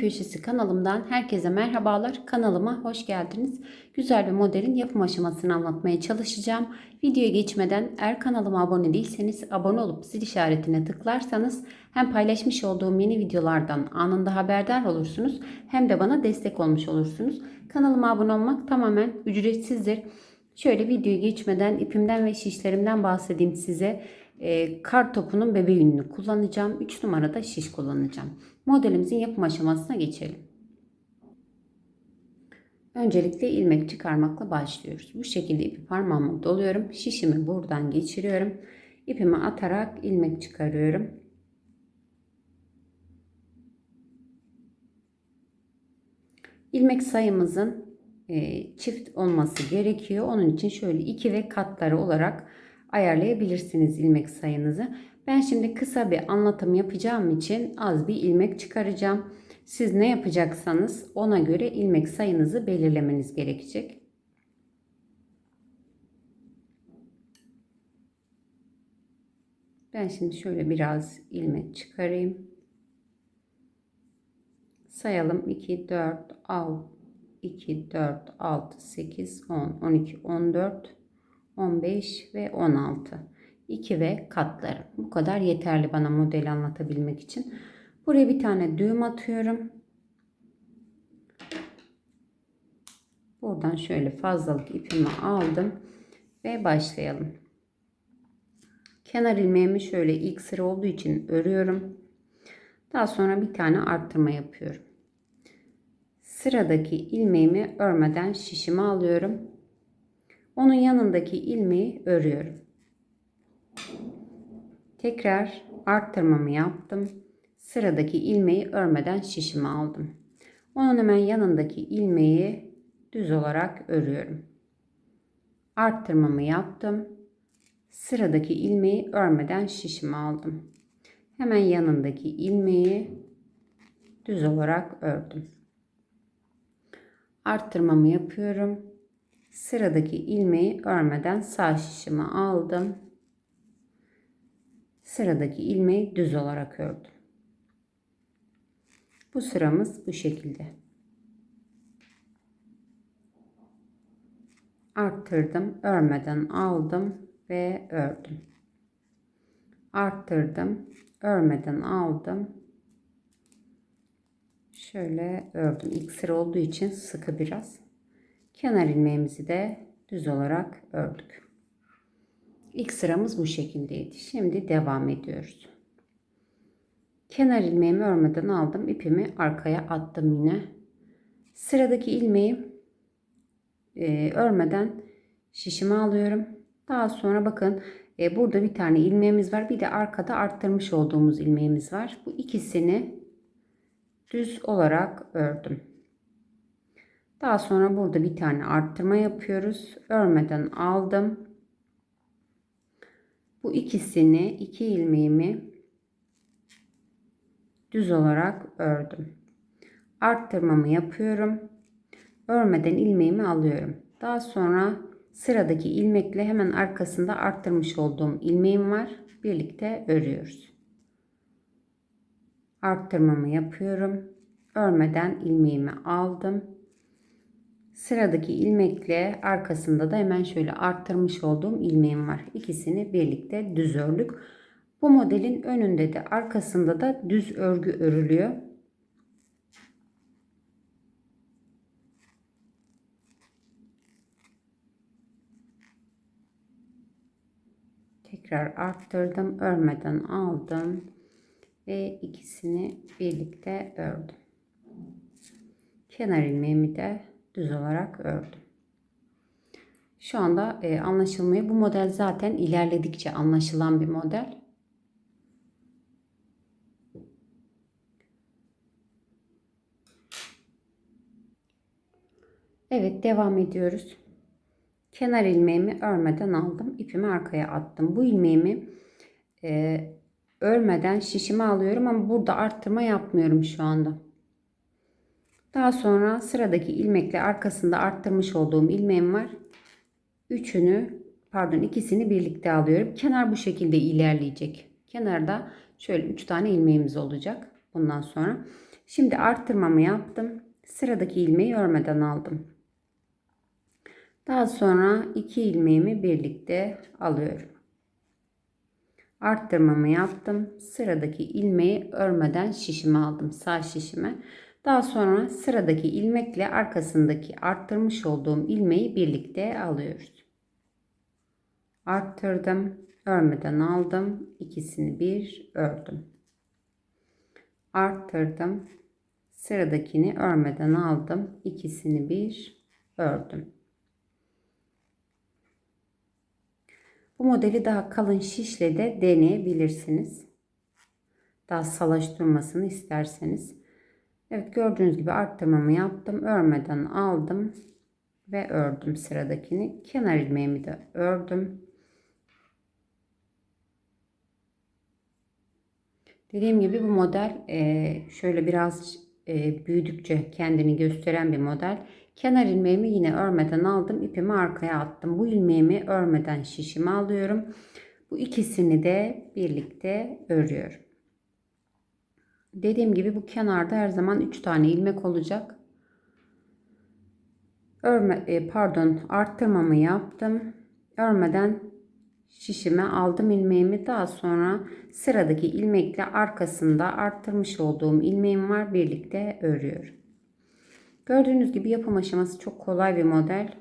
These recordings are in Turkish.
Köşesi kanalımdan herkese merhabalar. Kanalıma hoş geldiniz. Güzel bir modelin yapım aşamasını anlatmaya çalışacağım. Videoya geçmeden eğer kanalıma abone değilseniz abone olup zil işaretine tıklarsanız hem paylaşmış olduğum yeni videolardan anında haberdar olursunuz hem de bana destek olmuş olursunuz. Kanalıma abone olmak tamamen ücretsizdir. Şöyle videoyu geçmeden ipimden ve şişlerimden bahsedeyim size. E, kar topunun bebe yününü kullanacağım. 3 numarada şiş kullanacağım. Modelimizin yapım aşamasına geçelim. Öncelikle ilmek çıkarmakla başlıyoruz. Bu şekilde ipi parmağıma doluyorum. Şişimi buradan geçiriyorum. İpimi atarak ilmek çıkarıyorum. İlmek sayımızın e, çift olması gerekiyor. Onun için şöyle 2 ve katları olarak ayarlayabilirsiniz ilmek sayınızı. Ben şimdi kısa bir anlatım yapacağım için az bir ilmek çıkaracağım. Siz ne yapacaksanız ona göre ilmek sayınızı belirlemeniz gerekecek. Ben şimdi şöyle biraz ilmek çıkarayım. Sayalım 2, 4, 6, 2, 4, 6, 8, 10, 12, 14, 15 ve 16. 2 ve katları. Bu kadar yeterli bana modeli anlatabilmek için. Buraya bir tane düğüm atıyorum. Buradan şöyle fazlalık ipimi aldım ve başlayalım. Kenar ilmeğimi şöyle ilk sıra olduğu için örüyorum. Daha sonra bir tane arttırma yapıyorum. Sıradaki ilmeğimi örmeden şişimi alıyorum. Onun yanındaki ilmeği örüyorum. Tekrar arttırmamı yaptım. Sıradaki ilmeği örmeden şişimi aldım. Onun hemen yanındaki ilmeği düz olarak örüyorum. Arttırmamı yaptım. Sıradaki ilmeği örmeden şişimi aldım. Hemen yanındaki ilmeği düz olarak ördüm. Arttırmamı yapıyorum. Sıradaki ilmeği örmeden sağ şişimi aldım. Sıradaki ilmeği düz olarak ördüm. Bu sıramız bu şekilde. Arttırdım, örmeden aldım ve ördüm. Arttırdım, örmeden aldım. Şöyle ördüm. İlk sıra olduğu için sıkı biraz. Kenar ilmeğimizi de düz olarak ördük. İlk sıramız bu şekildeydi. Şimdi devam ediyoruz. Kenar ilmeğimi örmeden aldım. ipimi arkaya attım yine. Sıradaki ilmeği e, örmeden şişime alıyorum. Daha sonra bakın e, burada bir tane ilmeğimiz var. Bir de arkada arttırmış olduğumuz ilmeğimiz var. Bu ikisini düz olarak ördüm. Daha sonra burada bir tane arttırma yapıyoruz. Örmeden aldım. Bu ikisini iki ilmeğimi düz olarak ördüm. Arttırmamı yapıyorum. Örmeden ilmeğimi alıyorum. Daha sonra sıradaki ilmekle hemen arkasında arttırmış olduğum ilmeğim var. Birlikte örüyoruz. Arttırmamı yapıyorum. Örmeden ilmeğimi aldım. Sıradaki ilmekle arkasında da hemen şöyle arttırmış olduğum ilmeğim var. İkisini birlikte düz ördük. Bu modelin önünde de arkasında da düz örgü örülüyor. Tekrar arttırdım. Örmeden aldım. Ve ikisini birlikte ördüm. Kenar ilmeğimi de düz olarak ördüm. Şu anda e, anlaşılmıyor. Bu model zaten ilerledikçe anlaşılan bir model. Evet devam ediyoruz. Kenar ilmeğimi örmeden aldım. ipimi arkaya attım. Bu ilmeğimi e, örmeden şişime alıyorum ama burada arttırma yapmıyorum şu anda. Daha sonra sıradaki ilmekle arkasında arttırmış olduğum ilmeğim var. Üçünü pardon ikisini birlikte alıyorum. Kenar bu şekilde ilerleyecek. Kenarda şöyle üç tane ilmeğimiz olacak. Bundan sonra. Şimdi arttırmamı yaptım. Sıradaki ilmeği örmeden aldım. Daha sonra iki ilmeğimi birlikte alıyorum. Arttırmamı yaptım. Sıradaki ilmeği örmeden şişime aldım. Sağ şişime. Daha sonra sıradaki ilmekle arkasındaki arttırmış olduğum ilmeği birlikte alıyoruz. Arttırdım. Örmeden aldım. İkisini bir ördüm. Arttırdım. Sıradakini örmeden aldım. İkisini bir ördüm. Bu modeli daha kalın şişle de deneyebilirsiniz. Daha salaş durmasını isterseniz. Evet gördüğünüz gibi arttırmamı yaptım. Örmeden aldım ve ördüm sıradakini. Kenar ilmeğimi de ördüm. Dediğim gibi bu model şöyle biraz büyüdükçe kendini gösteren bir model. Kenar ilmeğimi yine örmeden aldım. ipimi arkaya attım. Bu ilmeğimi örmeden şişime alıyorum. Bu ikisini de birlikte örüyorum. Dediğim gibi bu kenarda her zaman 3 tane ilmek olacak. Örme e, pardon arttırmamı yaptım. Örmeden şişime aldım ilmeğimi. Daha sonra sıradaki ilmekle arkasında arttırmış olduğum ilmeğim var. Birlikte örüyorum. Gördüğünüz gibi yapım aşaması çok kolay bir model.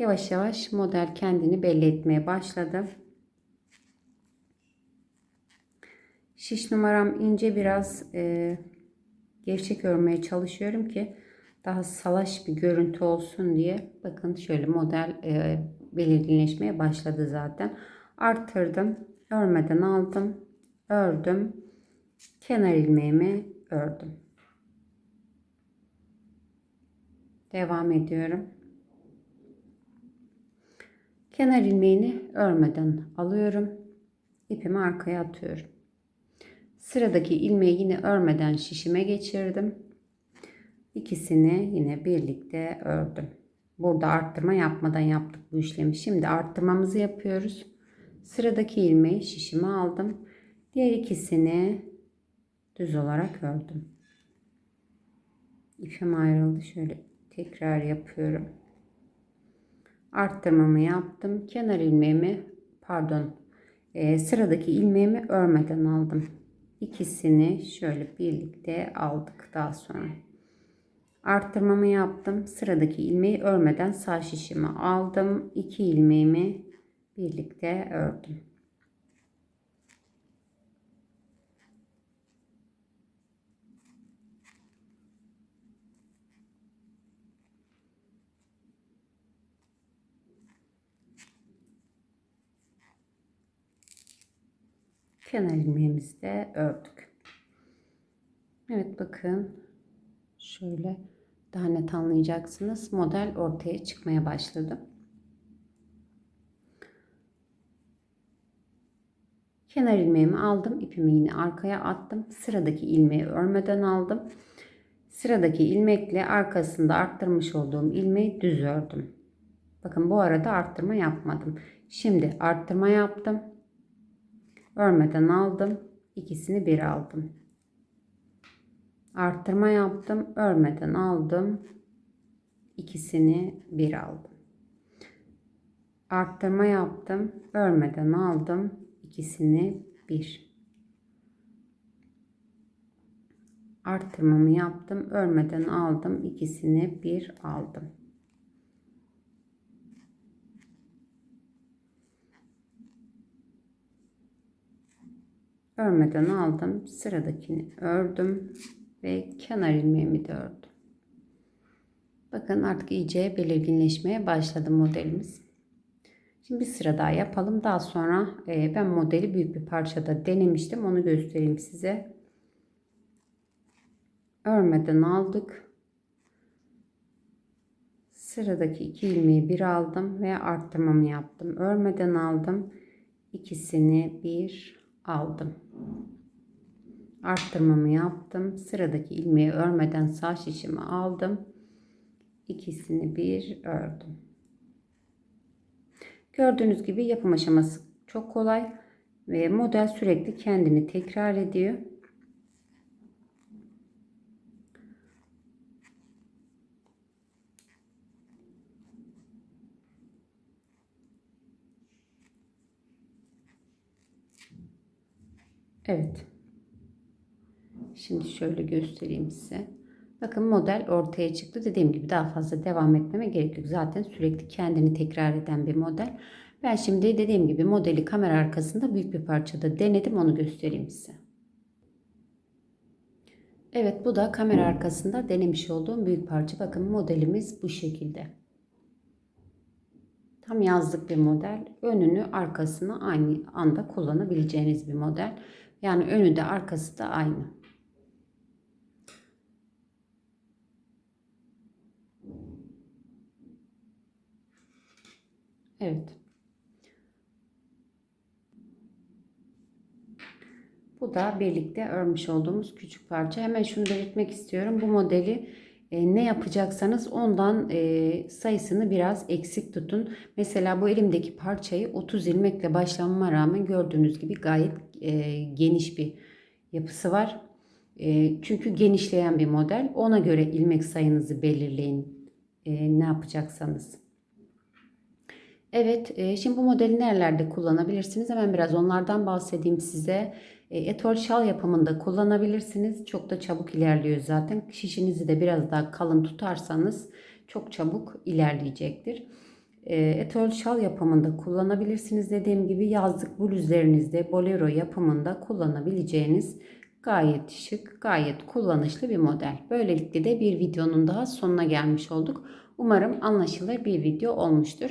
Yavaş yavaş model kendini belli etmeye başladı. Şiş numaram ince biraz e, gevşek örmeye çalışıyorum ki daha salaş bir görüntü olsun diye. Bakın şöyle model e, belirginleşmeye başladı zaten. Arttırdım. Örmeden aldım ördüm. Kenar ilmeğimi ördüm. Devam ediyorum. Kenar ilmeğini örmeden alıyorum. İpimi arkaya atıyorum. Sıradaki ilmeği yine örmeden şişime geçirdim. İkisini yine birlikte ördüm. Burada arttırma yapmadan yaptık bu işlemi. Şimdi arttırmamızı yapıyoruz. Sıradaki ilmeği şişime aldım. Diğer ikisini düz olarak ördüm. İpim ayrıldı. Şöyle tekrar yapıyorum. Arttırmamı yaptım. Kenar ilmeğimi pardon e, sıradaki ilmeğimi örmeden aldım. İkisini şöyle birlikte aldık daha sonra. Arttırmamı yaptım. Sıradaki ilmeği örmeden sağ şişimi aldım. İki ilmeğimi birlikte ördüm. Kenar ilmeğimizi de ördük. Evet bakın şöyle daha net anlayacaksınız. Model ortaya çıkmaya başladı. Kenar ilmeğimi aldım. ipimi yine arkaya attım. Sıradaki ilmeği örmeden aldım. Sıradaki ilmekle arkasında arttırmış olduğum ilmeği düz ördüm. Bakın bu arada arttırma yapmadım. Şimdi arttırma yaptım örmeden aldım. ikisini bir aldım. Arttırma yaptım. Örmeden aldım. ikisini bir aldım. Arttırma yaptım. Örmeden aldım. ikisini bir. Arttırmamı yaptım. Örmeden aldım. ikisini bir aldım. Örmeden aldım. Sıradakini ördüm ve kenar ilmeğimi de ördüm. Bakın artık iyice belirginleşmeye başladı modelimiz. Şimdi bir sıra daha yapalım. Daha sonra e, ben modeli büyük bir parçada denemiştim. Onu göstereyim size. Örmeden aldık. Sıradaki iki ilmeği bir aldım ve arttırmamı yaptım. Örmeden aldım. İkisini bir aldım. Arttırmamı yaptım. Sıradaki ilmeği örmeden sağ şişimi aldım. İkisini bir ördüm. Gördüğünüz gibi yapım aşaması çok kolay. Ve model sürekli kendini tekrar ediyor. Evet. Şimdi şöyle göstereyim size. Bakın model ortaya çıktı. Dediğim gibi daha fazla devam etmeme gerek yok. Zaten sürekli kendini tekrar eden bir model. Ben şimdi dediğim gibi modeli kamera arkasında büyük bir parçada denedim. Onu göstereyim size. Evet bu da kamera arkasında denemiş olduğum büyük parça. Bakın modelimiz bu şekilde. Tam yazlık bir model. Önünü arkasını aynı anda kullanabileceğiniz bir model. Yani önü de arkası da aynı. Evet. Bu da birlikte örmüş olduğumuz küçük parça. Hemen şunu belirtmek istiyorum. Bu modeli e, ne yapacaksanız ondan e, sayısını biraz eksik tutun. Mesela bu elimdeki parçayı 30 ilmekle başlamama rağmen gördüğünüz gibi gayet e, geniş bir yapısı var. Çünkü genişleyen bir model. Ona göre ilmek sayınızı belirleyin. Ne yapacaksanız. Evet, şimdi bu modeli nerelerde kullanabilirsiniz? Hemen biraz onlardan bahsedeyim size. E, etol şal yapımında kullanabilirsiniz. Çok da çabuk ilerliyor zaten. Şişinizi de biraz daha kalın tutarsanız çok çabuk ilerleyecektir. E, etol şal yapımında kullanabilirsiniz. Dediğim gibi yazlık bluzlerinizde bolero yapımında kullanabileceğiniz gayet şık, gayet kullanışlı bir model. Böylelikle de bir videonun daha sonuna gelmiş olduk. Umarım anlaşılır bir video olmuştur.